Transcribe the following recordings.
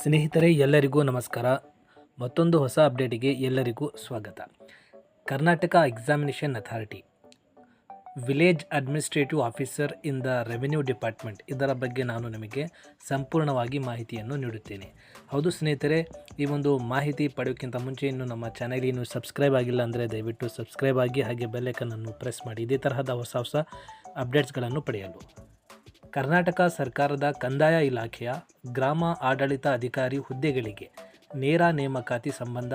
ಸ್ನೇಹಿತರೆ, ಎಲ್ಲರಿಗೂ ನಮಸ್ಕಾರ. ಮತ್ತೊಂದು ಹೊಸ ಅಪ್ಡೇಟಿಗೆ ಎಲ್ಲರಿಗೂ ಸ್ವಾಗತ. Karnataka examination authority village administrative officer in the revenue department ಇದರ ಬಗ್ಗೆ ನಾನು ನಿಮಗೆ ಸಂಪೂರ್ಣವಾಗಿ ಮಾಹಿತಿಯನ್ನು ನೀಡುತ್ತೇನೆ. ಹೌದು ಸ್ನೇಹಿತರೆ, ಈ ಒಂದು ಮಾಹಿತಿ ಪಡೆಯೋಕ್ಕಿಂತ ಮುಂಚೆ ಇನ್ನು ನಮ್ಮ ಚಾನೆಲ್ ಇನ್ನು ಸಬ್ಸ್ಕ್ರೈಬ್ ಆಗಿಲ್ಲ ಅಂದರೆ ದಯವಿಟ್ಟು ಸಬ್ಸ್ಕ್ರೈಬ್ ಆಗಿ, ಹಾಗೆ ಬೆಲ್ಲೈಕನನ್ನು ಪ್ರೆಸ್ ಮಾಡಿ. ಇದೇ ತರಹದ ಹೊಸ ಹೊಸ ಅಪ್ಡೇಟ್ಸ್ಗಳನ್ನು ಪಡೆಯಲು. ಕರ್ನಾಟಕ ಸರ್ಕಾರದ ಕಂದಾಯ ಇಲಾಖೆಯ ಗ್ರಾಮ ಆಡಳಿತ ಅಧಿಕಾರಿ ಹುದ್ದೆಗಳಿಗೆ ನೇರ ನೇಮಕಾತಿ ಸಂಬಂಧ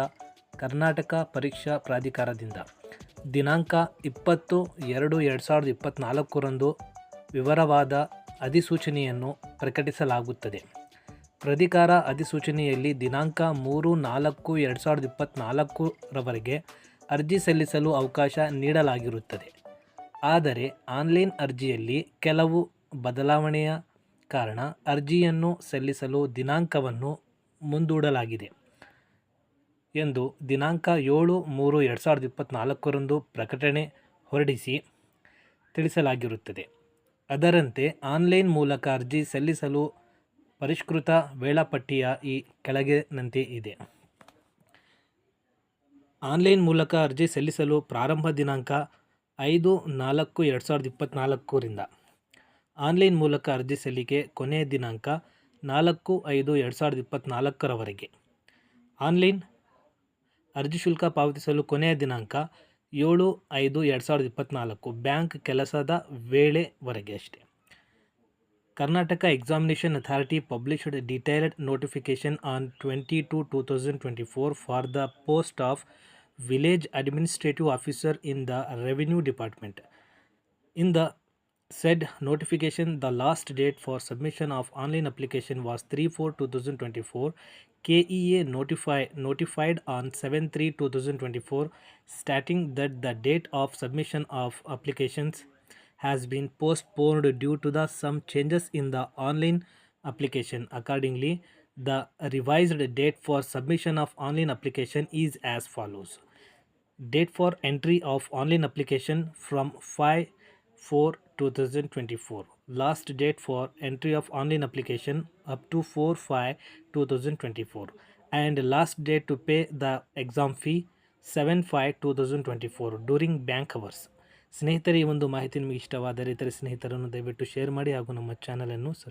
ಕರ್ನಾಟಕ ಪರೀಕ್ಷಾ ಪ್ರಾಧಿಕಾರದಿಂದ ದಿನಾಂಕ ಇಪ್ಪತ್ತು ಎರಡು ಎರಡು ಸಾವಿರದ ಇಪ್ಪತ್ತ್ನಾಲ್ಕರಂದು ವಿವರವಾದ ಅಧಿಸೂಚನೆಯನ್ನು ಪ್ರಕಟಿಸಲಾಗುತ್ತದೆ. ಪ್ರಾಧಿಕಾರ ಅಧಿಸೂಚನೆಯಲ್ಲಿ ದಿನಾಂಕ ಮೂರು ನಾಲ್ಕು ಎರಡು ಸಾವಿರದ ಇಪ್ಪತ್ತ್ನಾಲ್ಕರವರೆಗೆ ಅರ್ಜಿ ಸಲ್ಲಿಸಲು ಅವಕಾಶ ನೀಡಲಾಗಿರುತ್ತದೆ. ಆದರೆ ಆನ್ಲೈನ್ ಅರ್ಜಿಯಲ್ಲಿ ಕೆಲವು ಬದಲಾವಣೆಯ ಕಾರಣ ಅರ್ಜಿಯನ್ನು ಸಲ್ಲಿಸಲು ದಿನಾಂಕವನ್ನು ಮುಂದೂಡಲಾಗಿದೆ ಎಂದು ದಿನಾಂಕ ಏಳು ಮೂರು ಎರಡು ಸಾವಿರದ ಇಪ್ಪತ್ತ್ನಾಲ್ಕರಂದು ಪ್ರಕಟಣೆ ಹೊರಡಿಸಿ ತಿಳಿಸಲಾಗಿರುತ್ತದೆ. ಅದರಂತೆ ಆನ್ಲೈನ್ ಮೂಲಕ ಅರ್ಜಿ ಸಲ್ಲಿಸಲು ಪರಿಷ್ಕೃತ ವೇಳಾಪಟ್ಟಿಯ ಈ ಕೆಳಗಿನಂತೆ ಇದೆ. ಆನ್ಲೈನ್ ಮೂಲಕ ಅರ್ಜಿ ಸಲ್ಲಿಸಲು ಪ್ರಾರಂಭ ದಿನಾಂಕ ಐದು ನಾಲ್ಕು ಎರಡು ಸಾವಿರದ ಇಪ್ಪತ್ತ್ನಾಲ್ಕರಿಂದ ಆನ್ಲೈನ್ ಮೂಲಕ ಅರ್ಜಿ ಸಲ್ಲಿಕೆ ಕೊನೆಯ ದಿನಾಂಕ ನಾಲ್ಕು ಐದು ಎರಡು ಸಾವಿರದ ಇಪ್ಪತ್ತ್ನಾಲ್ಕರವರೆಗೆ ಆನ್ಲೈನ್ ಅರ್ಜಿ ಶುಲ್ಕ ಪಾವತಿಸಲು ಕೊನೆಯ ದಿನಾಂಕ ಏಳು ಐದು ಎರಡು ಸಾವಿರದ ಇಪ್ಪತ್ತ್ನಾಲ್ಕು ಬ್ಯಾಂಕ್ ಕೆಲಸದ ವೇಳೆವರೆಗೆ ಅಷ್ಟೇ. Karnataka examination authority published detailed notification on twenty two two thousand twenty four for the post of village administrative officer in the revenue department. In the said notification the last date for submission of online application was 3 4 2024 kea notify notified on 7 3 2024 stating that the date of submission of applications has been postponed due to the some changes in the online application. Accordingly the revised date for submission of online application is as follows. Date for entry of online application from 5 4 2024 last date for entry of online application up to 4 5 2024 and last date to pay the exam fee 7 5 2024 during bank hours ಸ್ನೇಹಿತರೆ ಈ ಒಂದು ಮಾಹಿತಿ ನಿಮಗೆ ಇಷ್ಟವಾದರೆ ಇತರೆ ಸ್ನೇಹಿತರನ್ನು ದಯವಿಟ್ಟು share ಮಾಡಿ ಹಾಗೂ ನಮ್ಮ ಚಾನಲನ್ನು ಸಬ್ಸ್ಕ್ರೈಬ್